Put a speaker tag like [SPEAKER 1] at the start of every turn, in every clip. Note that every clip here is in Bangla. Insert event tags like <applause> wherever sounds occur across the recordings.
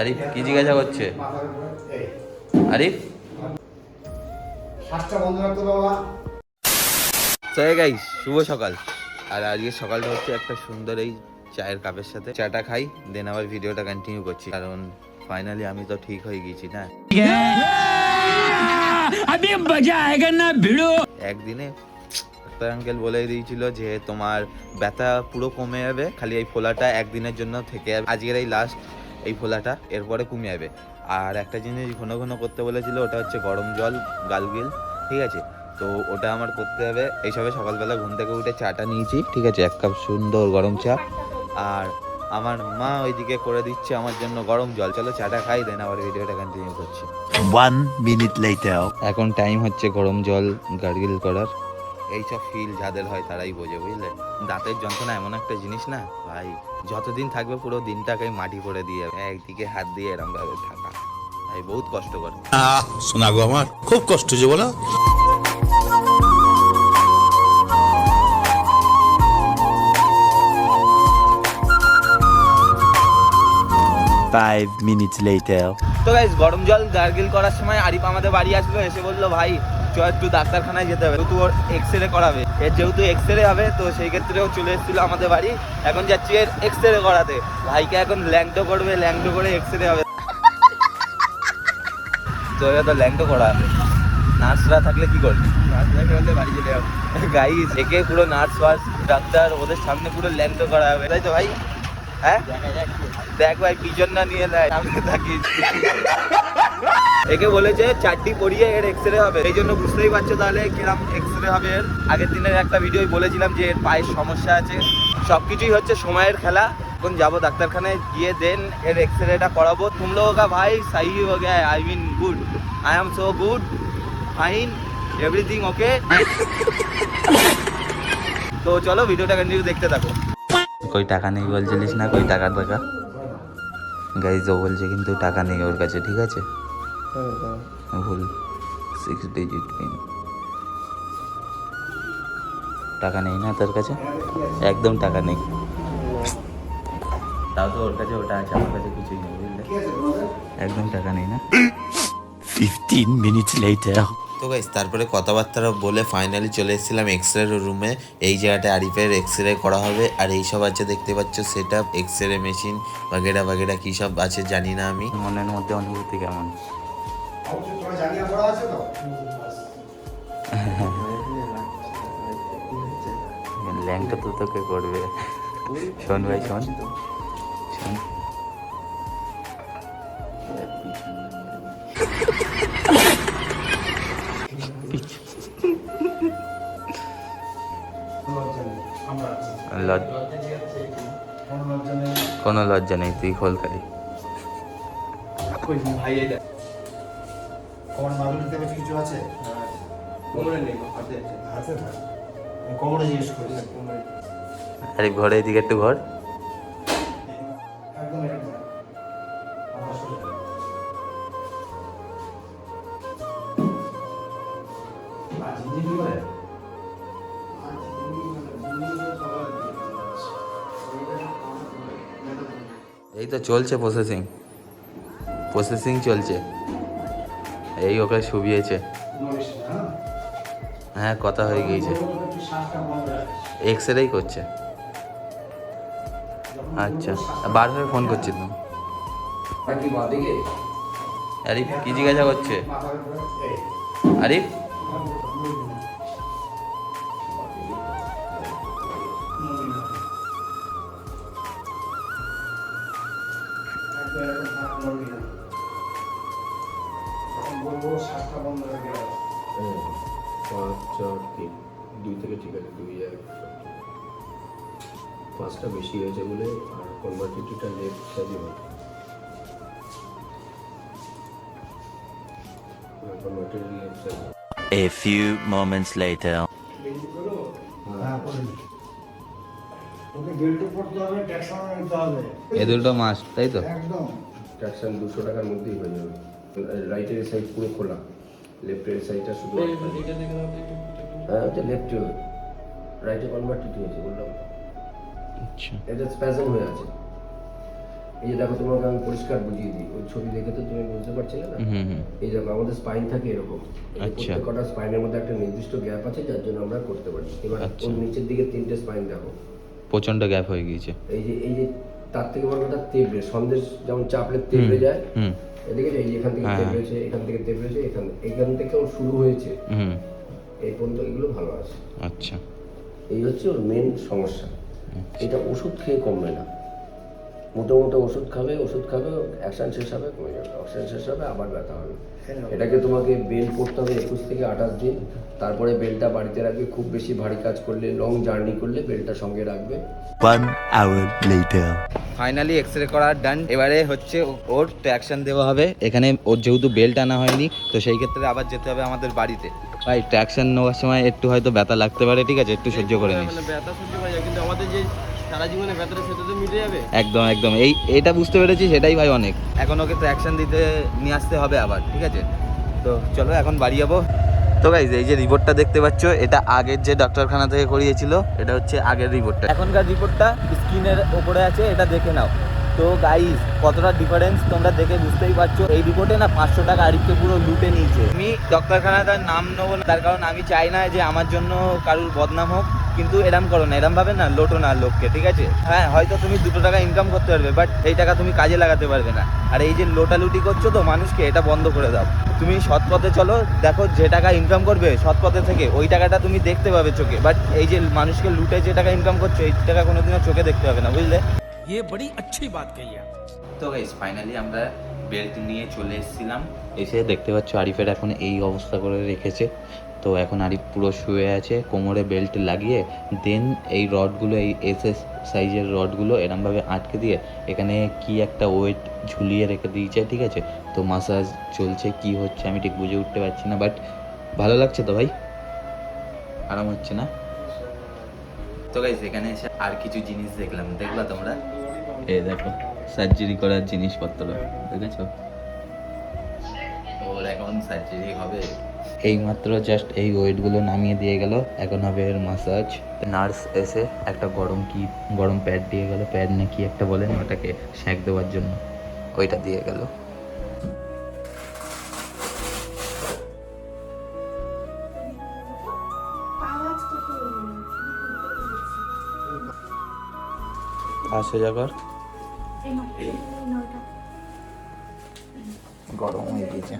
[SPEAKER 1] আরিফ কি জিজ্ঞাসা করছে? আরিফ? শুভ সকাল। আর আজকে সকালটা হচ্ছে একটা সুন্দর এই চায়ের কাপের সাথে। চাটা খাই দেন আবার ভিডিওটা কন্টিনিউ করছি। কারণ ফাইনালি আমি তো ঠিক হয়ে গেছি না? একদিনে ডাক্তার আঙ্কেল বলে দিয়েছিল যে তোমার ব্যথা পুরো কমে যাবে খালি এই ফোলাটা একদিনের জন্য থেকে যাবে। আজকের এই লাস্ট এই ফোলাটা এরপরে কমে যাবে। আর একটা জিনিস ঘন ঘন করতে বলেছিল ওটা হচ্ছে গরম জল গালগিল ঠিক আছে? তো ওটা আমার করতে হবে। এইসবে সকালবেলা ঘুম থেকে উঠে চাটা নিয়েছি ঠিক আছে? এক কাপ সুন্দর গরম চা। আর আমার মা ওইদিকে করে দিচ্ছে আমার জন্য গরম জল। চলো চাটা খাই দেন আবার ভিডিওটা কন্টিনিউ করছি।
[SPEAKER 2] One minute later.
[SPEAKER 1] এখন টাইম হচ্ছে গরম জল গার্গিল করার। এইসব ফিল যাদের হয় তারাই বোঝে বুঝলে? দাঁতের যন্ত্রণা এমন একটা জিনিস না ভাই। যতদিন থাকবে পুরো দিনটাকে মাটি করে দিয়ে একদিকে হাত দিয়ে এরম ভাবে থাকা। ভাই বহুত কষ্টকর
[SPEAKER 3] আহ শোনা গো আমার খুব কষ্ট যে বলো।
[SPEAKER 2] Five minutes later.
[SPEAKER 1] তো গাইজ গরম জল গার্গিল করার সময় আরিফ আমাদের বাড়ি আসলো এসে বলল ভাই চ একটু ডাক্তারখানায় যেতে হবে। যেহেতু ওর এক্স রে করাবে। এর যেহেতু এক্স রে হবে তো সেই ক্ষেত্রেও চলে এসেছিল আমাদের বাড়ি। এখন যাচ্ছি এর এক্স রে করাতে। ভাইকে এখন ল্যাংটো করবে ল্যাংটো করে এক্স রে হবে। তো এবার তো ল্যাংটো করা। হবে নার্সরা থাকলে কি করবি? বাড়ি চলে যাবে। গাইজ একে পুরো নার্স ফার্স ডাক্তার ওদের সামনে পুরো ল্যাংটো করা হবে। তাই তো ভাই? হ্যাঁ? দেখ ভাই পিজন না নিয়ে নেয় সামনে থাকিস। একে বলেছে, চারটি পড়িয়ে এর এক্স রে হবে। এই জন্য বুঝতেই পারছ তাহলে কিরম এক্স রে হবে এর। আগের দিনের একটা ভিডিও বলেছিলাম যে এর পায়ের সমস্যা আছে। সব কিছুই হচ্ছে সময়ের খেলা। এখন যাব ডাক্তারখানায়, গিয়ে দেন এর এক্স রেটা করাবো। তুম লোগা ভাই, সাই হো গে I mean good I am so good fine everything okay তো চলো ভিডিওটা কন্টিনিউ দেখতে থাকো। কই টাকা নেই বলছিলিস না কই টাকা টাকা? গাইজ ও বলছে কিন্তু টাকা নেই ওর কাছে ঠিক আছে? ভুল। সিক্স ডিজিট পিন টাকা নেই না তোর কাছে? একদম টাকা নেই। তাও তো ওর কাছে ওটা আছে আমার কাছে কিছুই নেই বুঝলে? একদম টাকা নেই না?
[SPEAKER 2] Fifteen minutes later.
[SPEAKER 4] তো গাইস তারপরে কথাবার্তা বলে ফাইনালি চলে এসেছিলাম এক্স রে রুমে এই জায়গাটা আরিফের এক্স রে করা হবে। আর এই সব আছে দেখতে পাচ্ছ set up X ray machine বাগেরা বাগেরা কী সব আছে জানি না আমি।
[SPEAKER 1] মনের মধ্যে অনুভূতি কেমন?
[SPEAKER 5] তোরা জানিয়ে পড়া আছে তো
[SPEAKER 1] ল্যাংটা তো তোকে করবে। শোন ভাই শোন। শোন। কোনো লজ্জা নেই তুই খোল খালি।
[SPEAKER 5] কিছু আছে?
[SPEAKER 1] আরে ঘরে এদিকে একটু ঘর। চলছে প্রসেসিং প্রসেসিং চলছে। এই ওকে শুবিয়েছে হ্যাঁ কথা হয়ে গিয়েছে। এক্স রেই করছে। আচ্ছা বার হয়ে ফোন করছি তুমি আরিফ, কি জিজ্ঞাসা করছে? আরিফ?
[SPEAKER 5] বলব শ্বাসটা বন্ধ রেখে দাও।
[SPEAKER 6] পাঁচ চার তিন দুই থেকে ঠিক আছে দুই এক পাঁচটা বেশি হয়েছে বলে আর কনভার্টিটিটা লেফট সাইডে হবে কনভার্টিটি লেফট সাইডে
[SPEAKER 2] A few moments later.
[SPEAKER 5] তোকে বেল্টও পড়তে হবে ট্যাক্সনও নিতে হবে।
[SPEAKER 1] এ দুটো মাস তাই তো?
[SPEAKER 5] একদম।
[SPEAKER 6] দুশো টাকার মধ্যেই হয়ে যাবে। রাইটের সাইড পুরো খোলা। লেফটের সাইডটা শুধু
[SPEAKER 7] হ্যাঁ ওটা লেফটে রাইটে কনভার্টেড হয়েছে বললাম।
[SPEAKER 1] আচ্ছা।
[SPEAKER 7] এটা স্প্যাজম হয়ে আছে। এই যে দেখো তোমাকে আমি পরিষ্কার বুঝিয়ে দিই। ওই ছবি দেখে তো তুমি বুঝতে পারছিলে না?
[SPEAKER 1] হুম হুম
[SPEAKER 7] এই দেখো আমাদের স্পাইন থাকে এরকম।
[SPEAKER 1] আচ্ছা।
[SPEAKER 7] প্রত্যেকটা স্পাইনের মধ্যে একটা নির্দিষ্ট গ্যাপ আছে যার জন্য আমরা করতে পারি। এবার
[SPEAKER 1] আচ্ছা।
[SPEAKER 7] ওর নিচের দিকে তিনটে স্পাইন দেখো।
[SPEAKER 1] প্রচণ্ড গ্যাপ হয়ে গিয়েছে।
[SPEAKER 7] এই যে এই যে তার থেকে বড় কথা তেবড়ে সন্দেশ যেমন চাপলে তেবড়ে যায়
[SPEAKER 1] হুম।
[SPEAKER 7] এদিকে যে এই যে এখান থেকে
[SPEAKER 1] হ্যাঁ।
[SPEAKER 7] তেবড়েছে এখান থেকে তেবড়েছে এখান এখান থেকে ওর শুরু হয়েছে।
[SPEAKER 1] হুম।
[SPEAKER 7] এই পর্যন্ত এগুলো ভালো আছে।
[SPEAKER 1] আচ্ছা।
[SPEAKER 7] এই হচ্ছে ওর মেন সমস্যা। এটা ওষুধ খেয়ে কমবে না। মোটো মোটো ওষুধ খাবে ওষুধ খাবে অ্যাকশন শেষ হবে কমে যাবে। অ্যাকশন শেষ হবে আবার ব্যথা হবে। এটাকে তোমাকে বেল করতে হবে একুশ থেকে আঠাশ দিন। তারপরে বেলটা বাড়িতে রাখবে খুব বেশি ভারী কাজ করলে লং জার্নি করলে বেলটা সঙ্গে রাখবে।
[SPEAKER 2] One
[SPEAKER 1] ফাইনালি এক্স রে করা ডান এবারে হচ্ছে ও- ওর ট্র্যাকশন দেওয়া হবে। এখানে ওর যেহেতু বেল্ট আনা হয়নি তো সেই ক্ষেত্রে আবার যেতে হবে আমাদের বাড়িতে। ভাই ট্র্যাকশন নেওয়ার সময় একটু হয়তো ব্যথা লাগতে পারে ঠিক আছে? একটু সহ্য করে নিস।
[SPEAKER 8] ব্যথা সহ্য করা যায় কিন্তু আমাদের যে সারা জীবনে ব্যথাটা সেটা তো মিটে যাবে।
[SPEAKER 1] একদম একদম। এই এটা বুঝতে পেরেছি সেটাই ভাই অনেক। এখন ওকে ট্র্যাকশন দিতে নিয়ে আসতে হবে আবার ঠিক আছে? তো চলো এখন বাড়ি যাব। তো গাইজ এই যে রিপোর্টটা দেখতে পাচ্ছ এটা আগের যে ডক্টরখানা থেকে করিয়েছিল এটা হচ্ছে আগের রিপোর্টটা এখনকার রিপোর্টটা স্ক্রিনের ওপরে আছে এটা দেখে নাও। তো গাইজ কতটা ডিফারেন্স তোমরা দেখে বুঝতেই পারছ। এই রিপোর্টে না পাঁচশো টাকা আরিফকে পুরো লুটে নিয়েছে। আমি ডক্টরখানা তার নাম নেব না, তার কারণ আমি চাই না যে আমার জন্য কারুর বদনাম হোক, কিন্তু এরম করো না, এরম ভাবে না লোটো না লোককে, ঠিক আছে? হ্যাঁ হয়তো তুমি দুটো টাকা ইনকাম করতে পারবে বাট এই টাকা তুমি কাজে লাগাতে পারবে না। আর এই যে লোটালুটি করছ তো মানুষকে, এটা বন্ধ করে দাও। তুমি সৎ পথে চলো, দেখো যে টাকা ইনকাম করবে, সৎ পথে থেকে, ওই টাকাটা তুমি দেখতে পাবে চোখে বাট এই যে মানুষকে লুটে যে টাকা ইনকাম করছ, এই টাকা কোনোদিনও চোখে দেখতে পাবে না, বুঝলে?
[SPEAKER 8] ये बड़ी अच्छी बात कही आप
[SPEAKER 1] তো গাইস ফাইনালি আমরা বেল্ট নিয়ে চলে এসেছিলাম এসে দেখতে পাচ্ছ আরিফের এখন এই অবস্থা করে রেখেছে তো এখন আরিফ পুরো শুয়ে আছে কোমরে বেল্ট লাগিয়ে দেন এই রডগুলো এই এস এস সাইজের রডগুলো এরমভাবে আটকে দিয়ে এখানে কি একটা ওয়েট ঝুলিয়ে রেখে দিয়েছে ঠিক আছে তো মাসাজ চলছে কি হচ্ছে আমি ঠিক বুঝে উঠতে পারছি না বাট ভালো লাগছে তো ভাই আরাম হচ্ছে না তো গাইস এখানে এসে আর কিছু জিনিস দেখলাম। দেখলা তোমরা? এই দেখো সার্জারি করার জিনিসপত্র দেখেছ? ওর এখন সার্জারি হবে। এই মাত্র জাস্ট এই ওয়েটগুলো নামিয়ে দিয়ে গেল এখন হবে এর মাসাজ নার্স এসে একটা গরম কি গরম প্যাড দিয়ে গেল। প্যাড না কি একটা বলেন ওটাকে শ্যাক দেওয়ার জন্য। ওইটা দিয়ে গেল। আসে যাবার। গরম হয়ে গেছে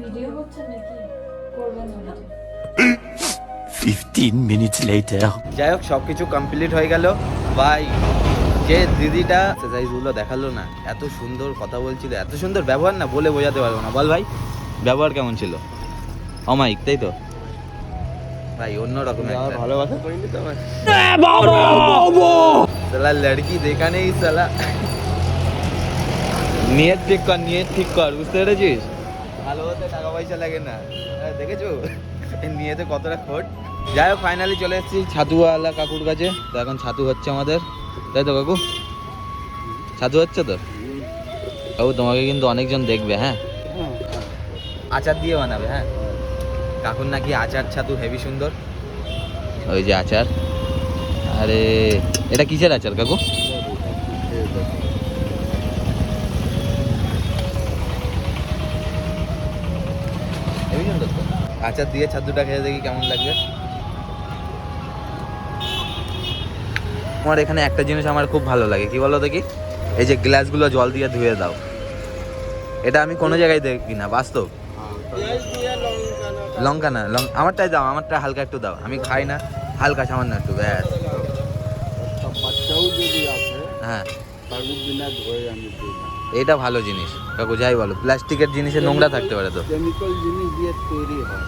[SPEAKER 9] ভিডিও হচ্ছে নাকি করবেন না
[SPEAKER 2] 15 minutes
[SPEAKER 1] যাই হোক সব কিছু কমপ্লিট হয়ে গেল। ভাই যে দিদিটা এক্সারসাইজগুলো দেখাল না। এত সুন্দর কথা বলছিল এত সুন্দর ব্যবহার না বলে বোঝাতে পারব না। বল ভাই ব্যবহার কেমন ছিল? অমাইক তাই তো? ভাই অন্য রকম
[SPEAKER 8] ভালোবাসা করিনি তো
[SPEAKER 1] সালা লড়কি দেখা নেই সালা। নিয়ত ঠিক কর নিয়ত ঠিক কর বুঝতে পেরেছিস? ভালো হতে টাকা পয়সা লাগে না। হ্যাঁ, দেখেছ? নিয়েতে কতটা খোট। যাই হোক ফাইনালি চলে এসেছি ছাতুওয়ালা কাকুর কাছে। তো এখন ছাতু হচ্ছে আমাদের। তাই তো কাকু? ছাতু হচ্ছে তো? কাকু, তোমাকে কিন্তু অনেকজন দেখবে হ্যাঁ? আচার দিয়ে বানাবে হ্যাঁ? কাকুর নাকি আচার ছাতু হেভি সুন্দর। ওই যে আচার। আরে, এটা কিসের আচার কাকু? আচার দিয়ে ছাতুটা খেয়ে দেখি কেমন লাগবে। আমার এখানে একটা জিনিস আমার খুব ভালো লাগে। কি বলো দেখি? এই যে গ্লাসগুলো জল দিয়ে ধুয়ে দাও। এটা আমি কোনো জায়গায় দেখি না বাস্তব। লঙ্কা না লঙ্কা আমারটাই দাও আমারটা হালকা একটু দাও। আমি খাই না হালকা সামান্য একটু ব্যাস। হ্যাঁ। এটা ভালো জিনিস। কাকু যাই বলো প্লাস্টিকের জিনিসে নোংরা থাকতে পারে তো।
[SPEAKER 5] কেমিক্যাল জিনিস দিয়ে তৈরি হয়।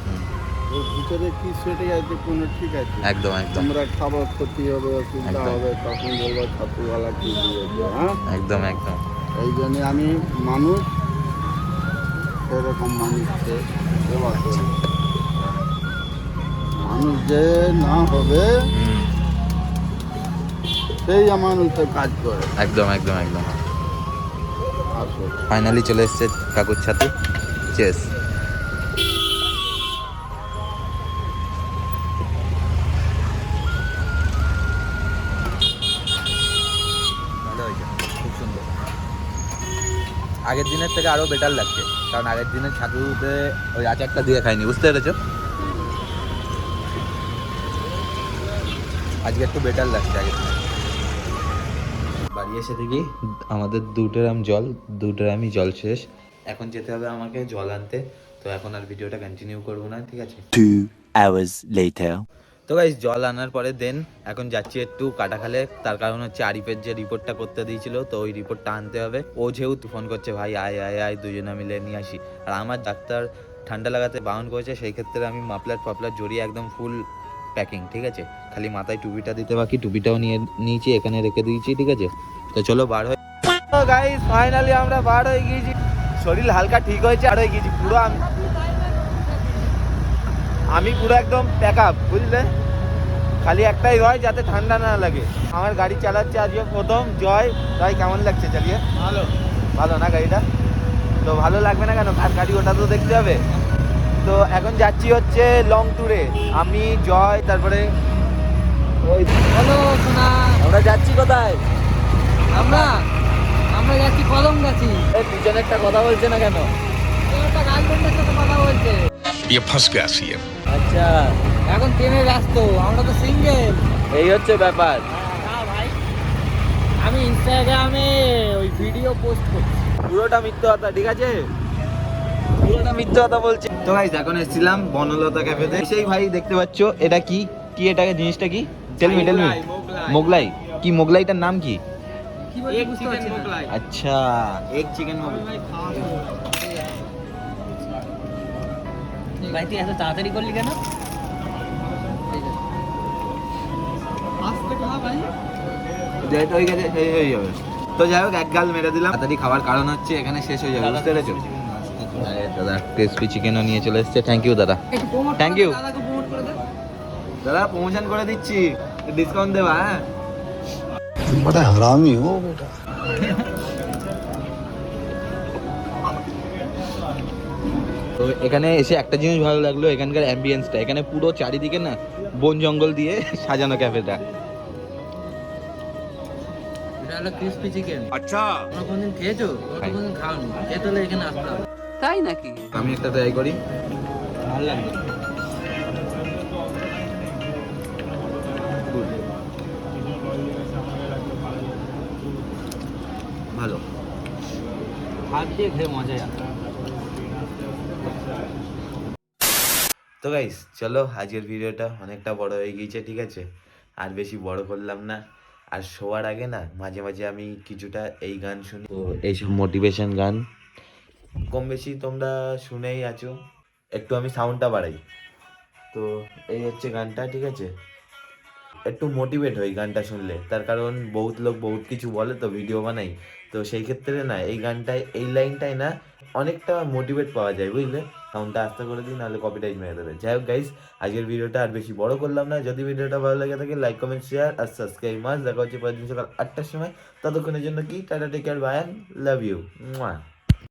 [SPEAKER 5] ওর ভিতরে কি সেটে আছে কোনো ঠিক আছে?
[SPEAKER 1] একদম একদম।
[SPEAKER 5] তোমরা খাবার ক্ষতি হবে অসুবিধা হবে তখন বলব ছাতুওয়ালা কি দিয়েছে হ্যাঁ?
[SPEAKER 1] একদম একদম।
[SPEAKER 5] এই জন্য আমি মানুষ সেরকম মানুষকে সেবা করি। মানুষ যে না হবে
[SPEAKER 6] সেই আমার তো কাজ করে।
[SPEAKER 1] একদম একদম একদম। ফাইনালি চলে এসছে কাকুর সাথে চেস আগের দিনের থেকে আরও বেটার লাগছে। কারণ আগের দিনের ছাতুতে ওই আচারটা দিয়ে খাইনি, বুঝতে পেরেছ? আজকে একটু বেটার লাগছে আগের দিনের। বাড়ি এসে দেখি আমাদের দু ড্রাম জল, দু ড্রামই জল শেষ। এখন যেতে হবে আমাকে জল আনতে, তো এখন আর ভিডিওটা কন্টিনিউ করব না, ঠিক আছে?
[SPEAKER 2] Two hours later.
[SPEAKER 1] তো গাইজ জল আনার পরে দেন এখন যাচ্ছি একটু কাটাখালে। তার কারণ হচ্ছে আরিফের যে রিপোর্টটা করতে দিয়েছিল, তো ওই রিপোর্টটা আনতে হবে। ও যেহেতু ফোন করছে, ভাই, আয় আয় আয়, দুজনে মিলে নিয়ে আসি। আর আমার ডাক্তার ঠান্ডা লাগাতে বারণ করেছে, সেই ক্ষেত্রে আমি মাফলার ফাফলার জড়িয়ে একদম ফুল প্যাকিং ঠিক আছে? খালি মাথায় টুপিটা দিতে বাকি, টুপিটাও নিয়ে নিয়েছি, এখানে রেখে দিয়েছি, ঠিক আছে? তো চলো বার হয়ে গাইজ ফাইনালি আমরা বার হয়ে গিয়েছি। শরীর হালকা ঠিক হয়েছে আর হয়ে গিয়েছি। পুরো আমি আমি পুরো একদম প্যাক আপ বুঝলে? খালি একটাই হয় যাতে ঠান্ডা না লাগে। আমার গাড়ি চালাচ্ছে আজকে প্রথম। জয়। জয় কেমন লাগছে চালিয়ে?
[SPEAKER 8] ভালো।
[SPEAKER 1] ভালো না গাড়িটা? তো ভালো লাগবে না কেন? কার গাড়ি ওটা তো দেখতে হবে। তো এখন যাচ্ছি হচ্ছে লং ট্যুরে আমি জয় তারপরে ওই
[SPEAKER 10] বলো সোনা।
[SPEAKER 1] আমরা যাচ্ছি কোথায়?
[SPEAKER 10] আমরা? আমরা যাচ্ছি কদম গাছি।
[SPEAKER 1] এই পিছনে একটা কথা বলছে না কেন?
[SPEAKER 10] একটা গার্লফ্রেন্ডের সাথে কথা বলছে।
[SPEAKER 3] ये फंस गया सीएम
[SPEAKER 1] আচ্ছা
[SPEAKER 10] এখন প্রেমে ব্যস্ত আমরা তো সিঙ্গেল
[SPEAKER 1] এই হচ্ছে ব্যাপার
[SPEAKER 10] ভাই আমি ইনস্টাগ্রামে ওই ভিডিও পোস্ট করছি
[SPEAKER 1] পুরোটা মিথ্যে কথা ঠিক আছে পুরোটা মিথ্যে কথা বলছি তো গাইস এখন এসেছিলাম বনলতা ক্যাফেতে সেই ভাই দেখতে পাচ্ছ এটা কি কি এটাকে জিনিসটা কি tell me tell me
[SPEAKER 8] Mughlai, Mughlai.
[SPEAKER 1] Mughlai কি মোগলাইটার নাম কি
[SPEAKER 10] কি বলছি
[SPEAKER 8] এক
[SPEAKER 10] বুঝতে
[SPEAKER 8] চিকেন
[SPEAKER 10] পারছি না
[SPEAKER 8] মোগলাই
[SPEAKER 1] আচ্ছা এক চিকেন মোগলাই
[SPEAKER 10] ভাই তুই এত তাড়াতাড়ি করলি কেন?
[SPEAKER 1] তো যাই হোক এক গাল মেরে দিলাম। তাড়াতাড়ি খাবার কারণ হচ্ছে এখানে শেষ হয়ে যাবে বুঝতে পেরেছ? দাদা ক্রিসপি চিকেনও নিয়ে চলে এসছে। থ্যাংক ইউ দাদা।
[SPEAKER 10] থ্যাংক ইউ
[SPEAKER 1] দাদা প্রমোশন করে দিচ্ছি। ডিসকাউন্ট দেবা হ্যাঁ।
[SPEAKER 3] বড় হারামি ও। বেটা
[SPEAKER 1] তো এখানে এসে একটা জিনিস ভালো লাগল এখানকার অ্যাম্বিয়েন্সটা এখানে পুরো চারিদিকে না বন জঙ্গল দিয়ে <laughs> সাজানো ক্যাফেটা
[SPEAKER 10] আচ্ছা। তাই নাকি?
[SPEAKER 1] আমি একটা করি।
[SPEAKER 10] ভালো লাগে
[SPEAKER 1] ভালো।
[SPEAKER 10] হাত দিয়ে খেয়ে মজা আছে
[SPEAKER 4] তো গাইস চলো আজকের ভিডিওটা অনেকটা বড় হয়ে গিয়েছে, ঠিক আছে? আর বেশি বড় করলাম না। আর শোয়ার আগে না, মাঝে মাঝে আমি কিছুটা এই গান শুনি। তো এইসব মোটিভেশন গান, কম বেশি তোমরা শুনেই আছো। একটু আমি সাউন্ডটা বাড়াই। তো এই হচ্ছে গানটা, ঠিক আছে? একটু মোটিভেট হই গানটা শুনলে। তার কারণ বহুত লোক বহুত কিছু বলে, তো ভিডিও বানাই। তো সেই ক্ষেত্রে না, এই গানটায়, এই লাইনটাই না অনেকটা মোটিভেট পাওয়া যায়, বুঝলে? সাউন্ডটা আস্তে করে দিই, নাহলে কপিটাইজ মেরে দেবে। যাই হোক গাইস আজকের ভিডিওটা আর বেশি বড় করলাম না। যদি ভিডিওটা ভালো লাগে থাকে লাইক কমেন্ট শেয়ার আর সাবস্ক্রাইব মাস। দেখা হচ্ছে পরের দিন সকাল আটটার সময়। ততক্ষণের জন্য কি? Tata take care bye love you